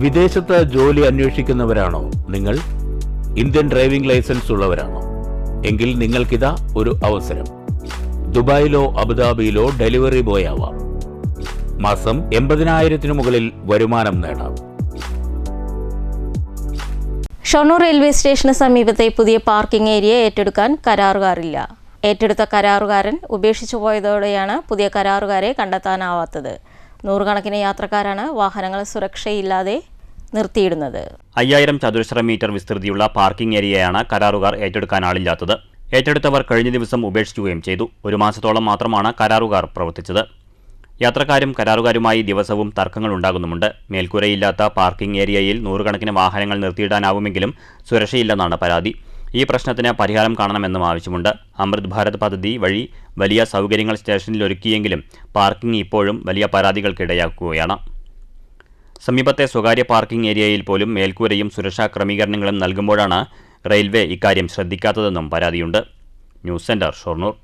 വിദേശത്ത് ജോലി അന്വേഷിക്കുന്നവരാണോ? നിങ്ങൾ ഇന്ത്യൻ ഡ്രൈവിംഗ് ലൈസൻസ് ഉള്ളവരാണോ? എങ്കിൽ നിങ്ങൾക്കിതാ ഒരു അവസരം. ദുബായിലോ അബുദാബിയിലോ ഡെലിവറി ബോയ് ആവാം മാസം എൺപതിനായിരത്തിനു മുകളിൽ വരുമാനം നേടാം. ഷൊർണൂർ റെയിൽവേ സ്റ്റേഷന് സമീപത്തെ പുതിയ പാർക്കിംഗ് ഏരിയ ഏറ്റെടുക്കാൻ കരാറുകാരില്ല. ഏറ്റെടുത്ത കരാറുകാരൻ ഉപേക്ഷിച്ചു പോയതോടെയാണ് പുതിയ കരാറുകാരെ കണ്ടെത്താനാവാത്തത്. നൂറുകണക്കിന് യാത്രക്കാരാണ് വാഹനങ്ങൾ സുരക്ഷയില്ലാതെ നിർത്തിയിടുന്നത്. അയ്യായിരം ചതുരശ്ര മീറ്റർ വിസ്തൃതിയുള്ള പാർക്കിംഗ് ഏരിയയാണ് കരാറുകാർ ഏറ്റെടുക്കാൻ ആളില്ലാത്തത്. ഏറ്റെടുത്തവർ കഴിഞ്ഞ ദിവസം ഉപേക്ഷിക്കുകയും ചെയ്തു. ഒരു മാസത്തോളം മാത്രമാണ് കരാറുകാർ പ്രവർത്തിച്ചത്. യാത്രക്കാരും കരാറുകാരുമായി ദിവസവും തർക്കങ്ങൾ ഉണ്ടാകുന്നുമുണ്ട്. മേൽക്കൂരയില്ലാത്ത പാർക്കിംഗ് ഏരിയയിൽ നൂറുകണക്കിന് വാഹനങ്ങൾ നിർത്തിയിടാനാവുമെങ്കിലും സുരക്ഷയില്ലെന്നാണ് പരാതി. ഈ പ്രശ്നത്തിന് പരിഹാരം കാണണമെന്നും ആവശ്യമുണ്ട്. അമൃത് ഭാരത് പദ്ധതി വഴി വലിയ സൗകര്യങ്ങൾ സ്റ്റേഷനിൽ ഒരുക്കിയെങ്കിലും പാർക്കിംഗ് ഇപ്പോഴും വലിയ പരാതികൾക്കിടയാക്കുകയാണ്. സമീപത്തെ സ്വകാര്യ പാർക്കിംഗ് ഏരിയയിൽ പോലും മേൽക്കൂരയും സുരക്ഷാ ക്രമീകരണങ്ങളും നൽകുമ്പോഴാണ് റെയിൽവേ ഇക്കാര്യം ശ്രദ്ധിക്കാത്തതെന്നും പരാതിയുണ്ട്. News centre Shoranur.